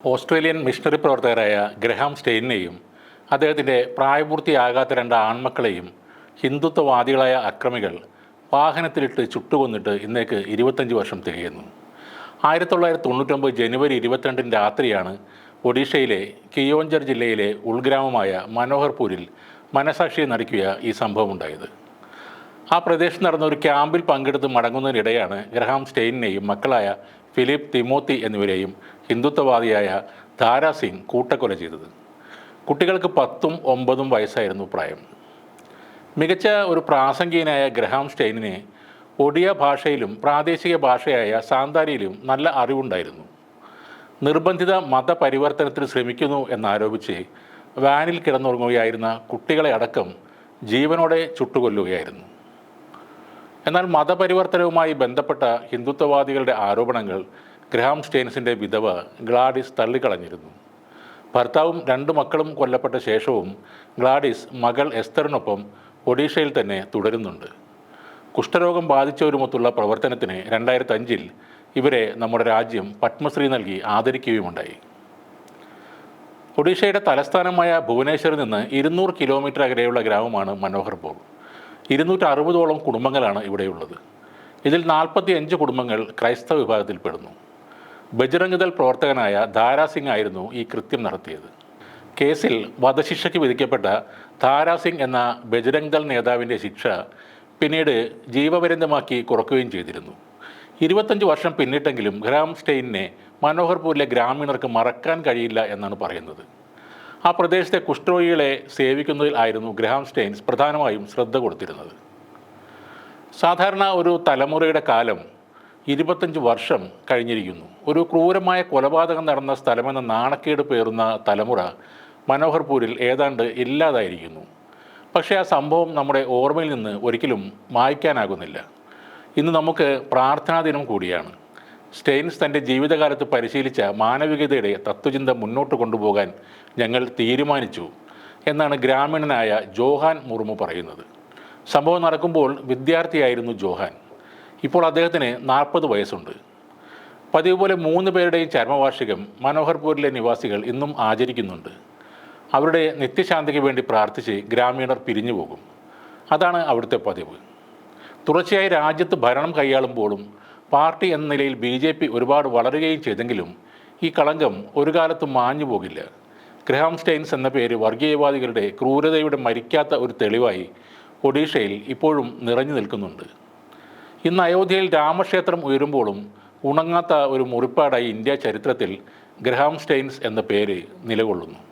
Australian missionary പ്രവർത്തകരായ Graham സ്റ്റെയിനെയും അദ്ദേഹത്തിന്റെ പ്രായപൂർത്തിയാകാത്ത രണ്ട് ആൺമക്കളെയും ഹിന്ദുത്വവാദികളായ അക്രമികൾ വാഹനത്തിലിട്ട് ചുട്ടുകൊന്നിട്ട് ഇന്നേക്ക് ഇരുപത്തഞ്ച് വർഷം തികയുന്നു. ആയിരത്തി തൊള്ളായിരത്തി തൊണ്ണൂറ്റൊമ്പത് ജനുവരി ഇരുപത്തിരണ്ടിന് രാത്രിയാണ് ഒഡീഷയിലെ കിയോഞ്ചർ ജില്ലയിലെ ഉൾഗ്രാമമായ മനോഹർപൂരിൽ മനസാക്ഷിയെ നടുക്കിയ ഈ സംഭവം ഉണ്ടായത് ആ പ്രദേശത്ത് നടന്ന ഒരു ക്യാമ്പിൽ പങ്കെടുത്ത് മടങ്ങുന്നതിനിടെയാണ് ഗ്രഹാം സ്റ്റെയിനെയും മക്കളായ ഫിലിപ്പ് തിമോത്തി എന്നിവരെയും ഹിന്ദുത്വവാദിയായ ധാരാ സിംഗ് കൂട്ടക്കൊല ചെയ്തത്. കുട്ടികൾക്ക് പത്തും ഒമ്പതും വയസ്സായിരുന്നു പ്രായം. മികച്ച ഒരു പ്രാസംഗികനായ ഗ്രഹാം സ്റ്റെയിനിനെ ഒഡിയ ഭാഷയിലും പ്രാദേശിക ഭാഷയായ സാന്താരിയിലും നല്ല അറിവുണ്ടായിരുന്നു. നിർബന്ധിത മതപരിവർത്തനത്തിന് ശ്രമിക്കുന്നു എന്നാരോപിച്ച് വാനിൽ കിടന്നുറങ്ങുകയായിരുന്ന കുട്ടികളെ അടക്കം ജീവനോടെ ചുട്ടുകൊല്ലുകയായിരുന്നു. എന്നാൽ മതപരിവർത്തനവുമായി ബന്ധപ്പെട്ട ഹിന്ദുത്വവാദികളുടെ ആരോപണങ്ങൾ ഗ്രഹാം സ്റ്റെയിൻസിന്റെ വിധവ ഗ്ലാഡിസ് തള്ളിക്കളഞ്ഞിരുന്നു. ഭർത്താവും രണ്ട് മക്കളും കൊല്ലപ്പെട്ട ശേഷവും ഗ്ലാഡിസ് മകൾ എസ്തറിനൊപ്പം ഒഡീഷയിൽ തന്നെ തുടരുന്നുണ്ട്. കുഷ്ഠരോഗം ബാധിച്ചവരുമൊത്തുള്ള പ്രവർത്തനത്തിന് രണ്ടായിരത്തി അഞ്ചിൽ ഇവരെ നമ്മുടെ രാജ്യം പത്മശ്രീ നൽകി ആദരിക്കുകയുമുണ്ടായി. ഒഡീഷയുടെ തലസ്ഥാനമായ ഭുവനേശ്വറിൽ നിന്ന് ഇരുന്നൂറ് കിലോമീറ്റർ അകലെയുള്ള ഗ്രാമമാണ് മനോഹർപൂർ ഇരുന്നൂറ്റി അറുപതോളം കുടുംബങ്ങളാണ് ഇവിടെയുള്ളത്. ഇതിൽ നാൽപ്പത്തി അഞ്ച് കുടുംബങ്ങൾ ക്രൈസ്തവ വിഭാഗത്തിൽപ്പെടുന്നു. ബജ്രംഗ് ദൾ പ്രവർത്തകനായ ധാരാസിംഗ് ആയിരുന്നു ഈ കൃത്യം നടത്തിയത്. കേസിൽ വധശിക്ഷയ്ക്ക് വിധിക്കപ്പെട്ട ധാരാസിംഗ് എന്ന ബജ്രംഗ് ദൾ നേതാവിന്റെ ശിക്ഷ പിന്നീട് ജീവപര്യന്തമാക്കി കുറക്കുകയും ചെയ്തിരുന്നു. ഇരുപത്തഞ്ച് വർഷം പിന്നിട്ടെങ്കിലും ഗ്രാം സ്റ്റെയിനെ മനോഹർപൂരിലെ ഗ്രാമീണർക്ക് മറക്കാൻ കഴിയില്ല എന്നാണ് പറയുന്നത്. ആ പ്രദേശത്തെ കുഷ്ഠരോഗികളെ സേവിക്കുന്നതിൽ ആയിരുന്നു ഗ്രഹാം സ്റ്റെയിൻസ് പ്രധാനമായും ശ്രദ്ധ കൊടുത്തിരുന്നത്. സാധാരണ ഒരു തലമുറയുടെ കാലം ഇരുപത്തഞ്ച് വർഷം കഴിഞ്ഞിരിക്കുന്നു. ഒരു ക്രൂരമായ കൊലപാതകം നടന്ന സ്ഥലമെന്ന നാണക്കേട് പേറുന്ന തലമുറ മനോഹർപൂരിൽ ഏതാണ്ട് ഇല്ലാതായിരിക്കുന്നു. പക്ഷേ ആ സംഭവം നമ്മുടെ ഓർമ്മയിൽ നിന്ന് ഒരിക്കലും മായ്ക്കാനാകുന്നില്ല. ഇന്ന് നമുക്ക് പ്രാർത്ഥനാ ദിനം കൂടിയാണ്. സ്റ്റെയിൻസ് തന്റെ ജീവിതകാലത്ത് പരിശീലിച്ച മാനവികതയുടെ തത്വചിന്ത മുന്നോട്ട് കൊണ്ടുപോകാൻ ഞങ്ങൾ തീരുമാനിച്ചു എന്നാണ് ഗ്രാമീണനായ ജോഹാൻ മുർമു പറയുന്നത്. സംഭവം നടക്കുമ്പോൾ വിദ്യാർത്ഥിയായിരുന്നു ജോഹാൻ. ഇപ്പോൾ അദ്ദേഹത്തിന് നാൽപ്പത് വയസ്സുണ്ട്. പതിവ് പോലെ മൂന്ന് പേരുടെയും ചരമവാർഷികം മനോഹർപൂരിലെ നിവാസികൾ ഇന്നും ആചരിക്കുന്നുണ്ട്. അവരുടെ നിത്യശാന്തിക്ക് വേണ്ടി പ്രാർത്ഥിച്ച് ഗ്രാമീണർ പിരിഞ്ഞു പോകും. അതാണ് അവിടുത്തെ പതിവ്. തുടർച്ചയായി രാജ്യത്ത് ഭരണം കൈയാളുമ്പോഴും പാർട്ടി എന്ന നിലയിൽ ബി ജെ പി ഒരുപാട് വളരുകയും ചെയ്തെങ്കിലും ഈ കളങ്കം ഒരു കാലത്തും മാഞ്ഞു പോകില്ല. ഗ്രഹാം സ്റ്റെയിൻസ് എന്ന പേര് വർഗീയവാദികളുടെ ക്രൂരതയുടെ മരിക്കാത്ത ഒരു തെളിവായി ഒഡീഷയിൽ ഇപ്പോഴും നിറഞ്ഞു നിൽക്കുന്നുണ്ട്. ഇന്ന് അയോധ്യയിൽ രാമക്ഷേത്രം ഉയരുമ്പോഴും ഉണങ്ങാത്ത ഒരു മുറിപ്പാടായി ഇന്ത്യ ചരിത്രത്തിൽ ഗ്രഹാം സ്റ്റെയിൻസ് എന്ന പേര് നിലകൊള്ളുന്നു.